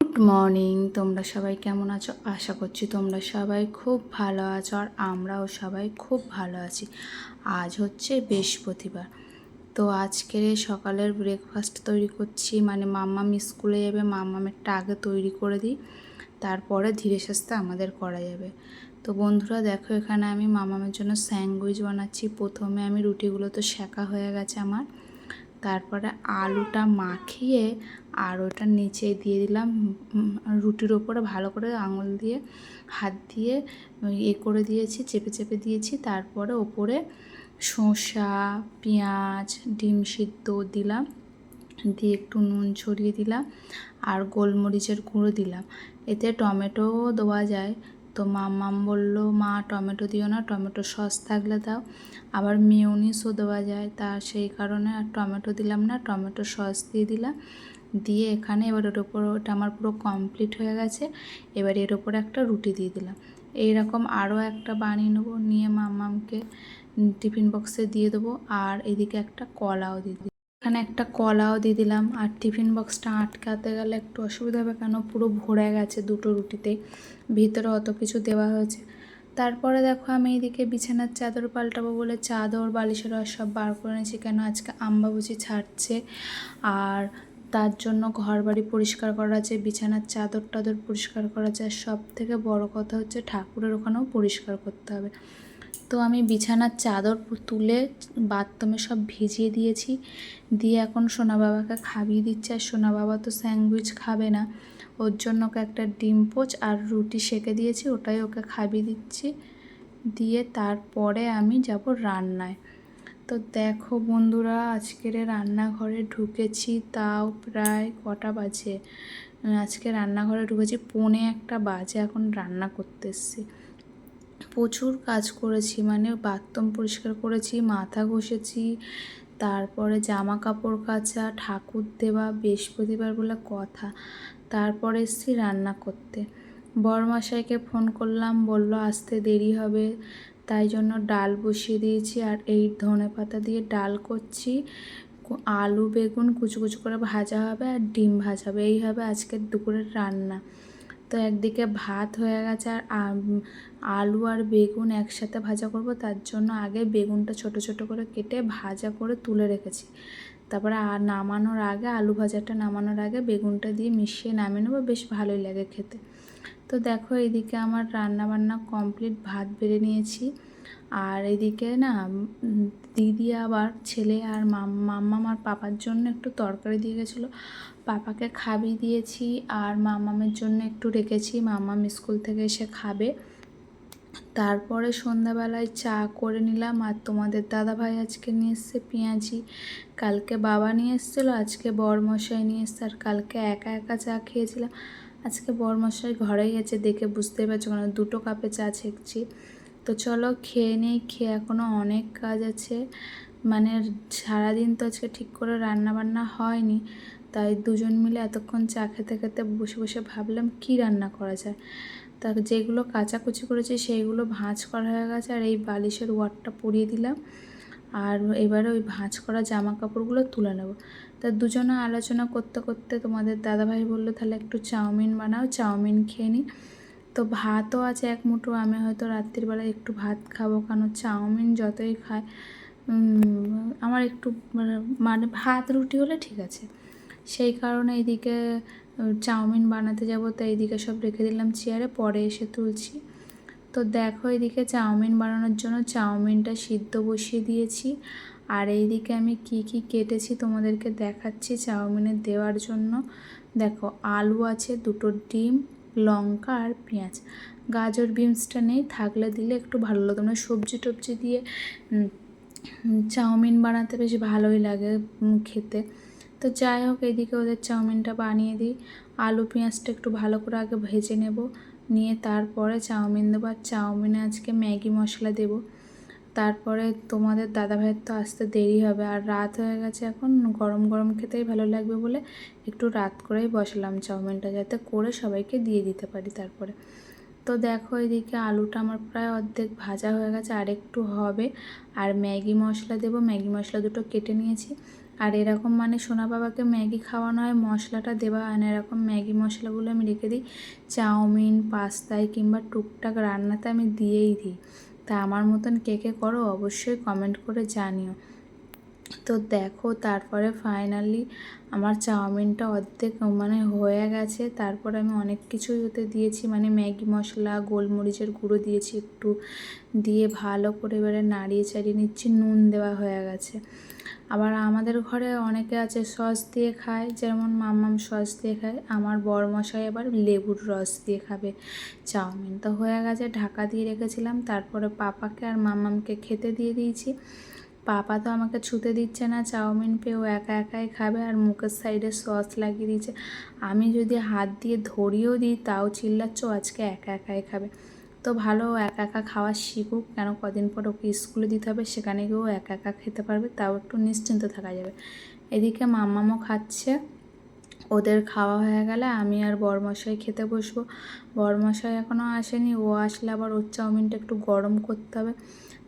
Good morning তোমরা সবাই কেমন আছো? আশা করছি তোমরা সবাই খুব ভালো আছো আর আমরাও সবাই খুব ভালো আছি। আজ হচ্ছে বৃহস্পতিবার। তো আজকের সকালের ব্রেকফাস্ট তৈরি করছি মানে মাম্মাম স্কুলে যাবে, মাম্মামেরটা আগে তৈরি করে দিই, তারপরে ধীরে সুস্থে আমাদের করা যাবে। তো বন্ধুরা, দেখো এখানে আমি মামামের জন্য স্যান্ডউইচ বানাচ্ছি। প্রথমে আমি রুটিগুলো তো শেখা হয়ে গেছে আমার। তারপরে আলুটা মাখিয়ে আর ওটা নিচে দিয়ে দিলাম রুটির ওপরে ভালো করে আঙুল দিয়ে হাত দিয়ে এ করে দিয়েছি, চেপে চেপে দিয়েছি, তারপরে ওপরে শসা, পেঁয়াজ, ডিম সিদ্ধ দিলাম, দিয়ে একটু নুন ছড়িয়ে দিলাম আর গোলমরিচের গুঁড়ো দিলাম। এতে টমেটোও দেওয়া যায় তো মাম্মাম বলল, মা, টমেটো দিও না, টমেটো সস থাকলে দাও। আবার মিউনিসও দেওয়া যায়, তা সেই কারণে আর টমেটো দিলাম না, টমেটো সস দিয়ে দিলাম। দিয়ে এখানে এবার ওর ওপর ওটা আমার পুরো কমপ্লিট হয়ে গেছে, এবার এর ওপর একটা রুটি দিয়ে দিলাম। এইরকম আরও একটা বানিয়ে নেব, নিয়ে মাম্মামকে টিফিন বক্সে দিয়ে দেবো, আর এদিকে একটা কলাও দিয়ে এখানে একটা কলাও দিয়ে দিলাম আর টিফিন বক্সটা আটকাতে গেলে একটু অসুবিধা হবে কেন? পুরো ভরে গেছে দুটো রুটিতে। ভিতরে অত কিছু দেওয়া হয়েছে। তারপরে দেখো আমি এইদিকে বিছানার চাদর পাল্টাবো বলে চাদর, বালিশের আর সব বার করে নিয়েছি কেন? আজকে আম্বাবুচি ছাড়ছে। আর তার জন্য ঘর বাড়ি পরিষ্কার করা আছে, বিছানার চাদর টাদর পরিষ্কার করা আছে। আর সব থেকে বড় কথা হচ্ছে ঠাকুরের ওখানেও পরিষ্কার করতে হবে। তো আমি বিছানার চাদর তুলে বাথরুমে সব ভিজিয়ে দিয়েছি। দিয়ে এখন সোনা বাবাকে খাবিয়ে দিচ্ছে। আর সোনা বাবা তো স্যান্ডউইচ খাবে না। ওর জন্য ওকে একটা ডিম পোচ আর রুটি সেকে দিয়েছি। ওটাই ওকে খাবিয়ে দিচ্ছি। দিয়ে তারপরে আমি যাব রান্নায়। তো দেখো বন্ধুরা, আজকের রান্নাঘরে ঢুকেছি তাও প্রায় কটা বাজে। আজকে রান্নাঘরে ঢুকেছি পৌনে একটা বাজে। এখন রান্না করতে প্রচুর কাজ করেছি মানে বাথরুম পরিষ্কার করেছি, মাথা ঘষেছি, তারপরে জামা কাপড় কাচা, ঠাকুর দেওয়া বৃহস্পতিবার বলে কথা, তারপরে এসেছি রান্না করতে। বরমাসাইকে ফোন করলাম, বলল আসতে দেরি হবে, তাই জন্য ডাল বসিয়ে দিয়েছি, আর এই ধনে পাতা দিয়ে ডাল করছি আলু, বেগুন, কুচু কুচু করে ভাজা হবে, আর ডিম ভাজা হবে, এই হবে আজকের দুপুরের রান্না। তো একদিকে ভাত হয়ে গেছে আর আলু আর বেগুন একসাথে ভাজা করব। তার জন্য আগে বেগুনটা ছোট ছোট করে কেটে ভাজা করে তুলে রেখেছি। তারপরে আর নামানোর আগে, আলু ভাজাটা নামানোর আগে বেগুনটা দিয়ে মিশিয়ে নামিয়ে নেব, বেশ ভালোই লাগে খেতে। তো দেখো এইদিকে আমার রান্না বান্না কমপ্লিট, ভাত বেড়ে নিয়েছি। আর এদিকে না দিদি আবার ছেলে আর মাম- মাম্মাম আর পাপার জন্য একটু তরকারি দিয়ে গেছিল। পাপাকে খাবি দিয়েছি আর মামামের জন্য একটু রেখেছি। মামাম স্কুল থেকে এসে খাবে। তারপরে সন্ধ্যাবেলায় চা করে নিলাম। আর তোমাদের দাদা ভাই আজকে নিয়ে এসছে পেঁয়াজি। কালকে বাবা নিয়ে এসেছিল, আজকে বরমশাই নিয়ে এসছে। আর কালকে একা একা চা খেয়েছিলাম। আজকে বরমশাই ঘরেই আছে দেখে বুঝতেই পারছ কেন দুটো কাপে চা ছেঁকছি। তো চলো খেয়ে নেই, খেয়ে এখনও অনেক কাজ আছে। মানে সারাদিন তো আজকে ঠিক করে রান্না বান্না হয়নি, তাই দুজন মিলে এতক্ষণ চা খেতে খেতে বসে বসে ভাবলাম কি রান্না করা যায়। তা যেগুলো কাচাকুচি করেছি সেইগুলো ভাঁজ করা হয়ে গেছে, আর এই বালিশের ওয়ারটা পরিয়ে দিলাম। আর এবারে ওই ভাঁজ করা জামা কাপড়গুলো তুলে নেব। তা দুজনে আলোচনা করতে করতে তোমাদের দাদাভাই বলল, তাহলে একটু চাউমিন বানাও, চাউমিন খেয়ে নিই তো ভাতও আছে এক মুঠো, আমি হয়তো রাত্রিবেলায় একটু ভাত খাব, কারণ চাউমিন যতই খায় আমার একটু, মানে- মানে ভাত, রুটি হলে ঠিক আছে। সেই কারণে এইদিকে চাউমিন বানাতে যাব তো এইদিকে সব রেখে দিলাম চেয়ারে, পরে এসে তুলছি। তো দেখো এদিকে চাউমিন বানানোর জন্য চাউমিনটা সিদ্ধ বসিয়ে দিয়েছি। আর এইদিকে আমি কি কি কেটেছি তোমাদেরকে দেখাচ্ছি চাউমিনে দেওয়ার জন্য। দেখো আলু আছে, দুটো ডিম লঙ্কা আর পেঁয়াজ। গাজর বিনসটা নেই থাকলে দিলে একটু ভালো লাগতো। মানে সবজি টবজি দিয়ে উম, উম, চাউমিন বানাতে বেশ ভালোই লাগে খেতে। তো যাই হোক এদিকে ওদের চাউমিনটা বানিয়ে দিই। আলু পেঁয়াজটা একটু ভালো করে আগে ভেজে নেব। নিয়ে তারপরে চাউমিন দেবো। আর চাউমিনে আজকে ম্যাগি মশলা দেবো। তারপরে তোমাদের দাদাভাইয়ের তো আসতে দেরি হবে। আর রাত হয়ে গেছে এখন, গরম গরম খেতেই ভালো লাগবে বলে একটু রাত করেই বসালাম চাউমিনটা যাতে করে সবাইকে দিয়ে দিতে পারি তারপরে। তো দেখো এদিকে আলুটা আমার প্রায় অর্ধেক ভাজা হয়ে গেছে, আর একটু হবে। আর ম্যাগি মশলা দেবো, ম্যাগি মশলা দুটো কেটে নিয়েছি। আর এরকম মানে সোনা বাবাকে ম্যাগি খাওয়ানো হয়, মশলাটা দেওয়া হয় না। এরকম ম্যাগি মশলাগুলো আমি রেখে দিই। চাউমিন, পাস্তায় কিংবা টুকটাক রান্নাতে আমি দিয়েই দিই। তা আমার মতন কে কে করো অবশ্যই কমেন্ট করে জানিও। তো দেখো, তারপরে ফাইনালি আমার চাউমিনটা অর্ধেক মানে হয়ে গেছে। তারপরে আমি অনেক কিছুই ওতে দিয়েছি মানে ম্যাগি মশলা, গোলমরিচের গুঁড়ো দিয়েছি একটু দিয়ে ভালো করে এবারে নাড়িয়ে চাড়িয়ে নিচ্ছি, নুন দেওয়া হয়ে গেছে। আবার আমাদের ঘরে অনেকে আছে সস দিয়ে খায়, যেমন মাম্মাম সস দিয়ে খায়, আমার বড় মশাই আবার লেবুর রস দিয়ে খাবে। চাউমিন তো হয়ে গেছে, ঢাকা দিয়ে রেখেছিলাম, তারপরে পাপাকে আর মাম্মামকে খেতে দিয়ে দিয়েছি। পাপা তো আমাকে ছুতে দিচ্ছে না, চাউমিন পেয়েও একা একাই খাবে আর মুখের সাইডে সস লাগিয়ে দিচ্ছে আমি যদি হাত দিয়ে ধরিয়েও দিই, তাও চিল্লাচ্ছ, আজকে একা একাই খাবে। তো ভালো একা একা খাওয়া শিখুক, কেন কদিন পর ওকে স্কুলে দিতে হবে, সেখানে গিয়েও একা একা খেতে পারবে, তাও একটু নিশ্চিন্ত থাকা যাবে। এদিকে মাম্মামও খাচ্ছে। ওদের খাওয়া হয়ে গেলে আমি আর বরমশাই খেতে বসবো। বরমশাই এখনও আসেনি, ও আসলে আবার ওর চাউমিনটা একটু গরম করতে হবে।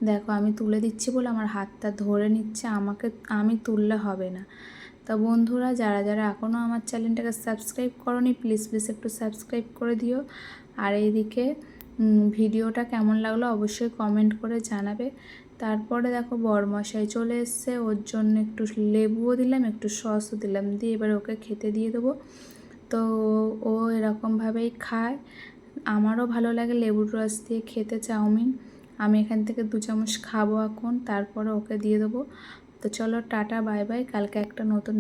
দেখো আমি তুলে দিচ্ছি বলে আমার হাতটা ধরে নিচ্ছে, আমাকে আমি তুললে হবে না। তা বন্ধুরা, যারা যারা এখনও আমার চ্যানেলটাকে সাবস্ক্রাইব করনি, প্লিজ প্লিজ একটু সাবস্ক্রাইব করে দিও। আর এইদিকে ভিডিওটা কেমন লাগল অবশ্যই কমেন্ট করে জানাবে। তারপরে দেখো বরমশাই চলে এসছে, ওর জন্য একটু লেবুও দিলাম, একটু সসও দিলাম, দিয়ে এবার ওকে খেতে দিয়ে দেবো। তো ও এরকমভাবেই খায়। আমারও ভালো লাগে লেবুর রস দিয়ে খেতে, চাউমিন। আমি এখান থেকে দু চামচ খাব এখন, তারপরে ওকে দিয়ে দেবো। তো চলো টাটা, বাই বাই, কালকে একটা নতুন